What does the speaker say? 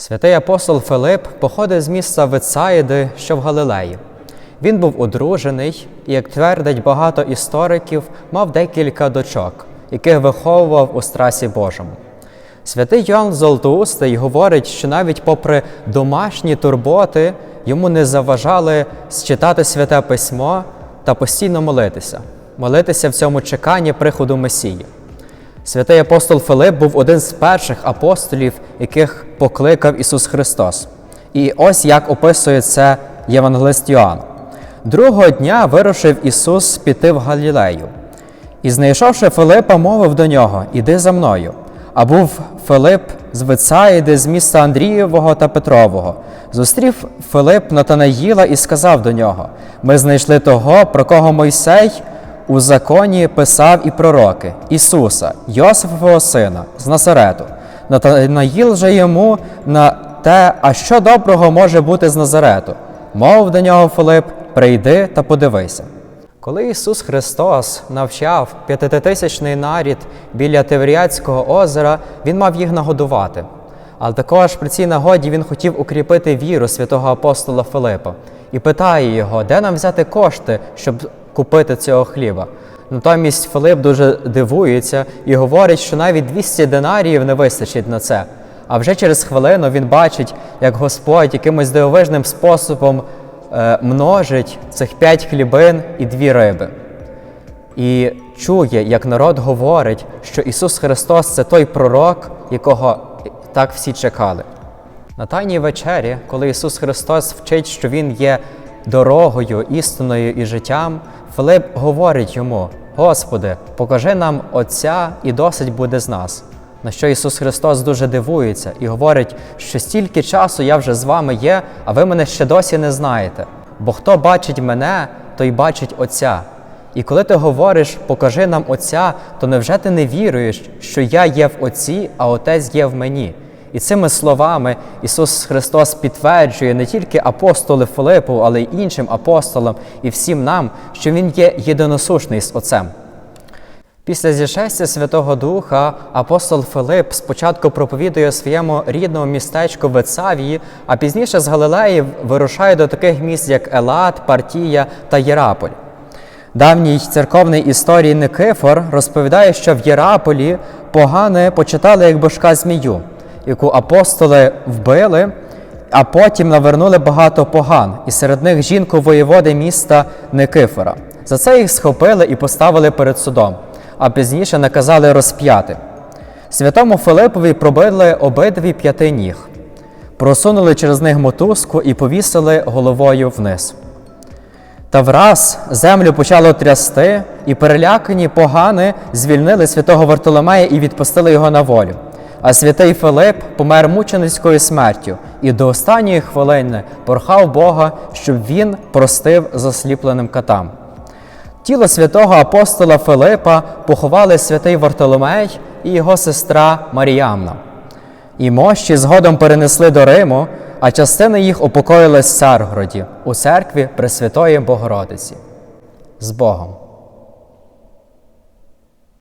Святий апостол Филип походив з міста Вицаїди, що в Галилеї. Він був одружений і, як твердять багато істориків, мав декілька дочок, яких виховував у страсі Божому. Святий Йоанн Золотоустий говорить, що навіть попри домашні турботи йому не заважали считати святе письмо та постійно молитися, молитися в цьому чеканні приходу Месії. Святий апостол Филип був один з перших апостолів, яких покликав Ісус Христос. І ось як описує це Євангелист Йоанн. Другого дня вирушив Ісус піти в Галілею. І, знайшовши Филипа, мовив до нього: Іди за мною. А був Филип з Вицаїди, з міста Андрієвого та Петрового. Зустрів Филип Натанаїла і сказав до нього: Ми знайшли того, про кого Мойсей у законі писав і пророки Ісуса, Йосифового сина з Назарету. Натанаїл же йому на те, а що доброго може бути з Назарету. Мов до нього Филип, прийди та подивися. Коли Ісус Христос навчав п'ятитисячний нарід біля Тевріатського озера, Він мав їх нагодувати. Але також при цій нагоді Він хотів укріпити віру святого апостола Филипа і питає його, де нам взяти кошти, щоб купити цього хліба. Натомість Филип дуже дивується і говорить, що навіть 200 динаріїв не вистачить на це. А вже через хвилину він бачить, як Господь якимось дивовижним способом е, множить цих п'ять хлібин і дві риби. І чує, як народ говорить, що Ісус Христос це той пророк, якого так всі чекали. На Тайній вечері, коли Ісус Христос вчить, що Він є дорогою, істиною і життям, Филип говорить йому: Господи, покажи нам Отця і досить буде з нас. На що Ісус Христос дуже дивується і говорить, що стільки часу я вже з вами є, а ви мене ще досі не знаєте. Бо хто бачить мене, той бачить Отця. І коли ти говориш, покажи нам Отця, то невже ти не віруєш, що я є в Отці, а Отець є в мені? І цими словами Ісус Христос підтверджує не тільки апостолу Филипу, але й іншим апостолам і всім нам, що Він є єдиносушний з Отцем. Після зішестя Святого Духа апостол Филип спочатку проповідує своєму рідному містечку Вецавії, а пізніше з Галилеї вирушає до таких міст, як Елат, Партія та Єраполь. Давній церковний історій Никифор розповідає, що в Єраполі погани почитали як божка змію, яку апостоли вбили, а потім навернули багато поган, і серед них жінку воєводи міста Никифора. За це їх схопили і поставили перед судом, а пізніше наказали розп'яти. Святому Филипові пробили обидві п'яти ніг, просунули через них мотузку і повісили головою вниз. Та враз землю почало трясти, і перелякані погани звільнили святого Вартоломея і відпустили його на волю. А святий Филип помер мученицькою смертю і до останньої хвилини прохав Бога, щоб він простив засліпленим катам. Тіло святого апостола Филипа поховали святий Вартоломей і його сестра Маріамна. І мощі згодом перенесли до Риму, а частина їх упокоїлась в Царгороді у церкві Пресвятої Богородиці. З Богом!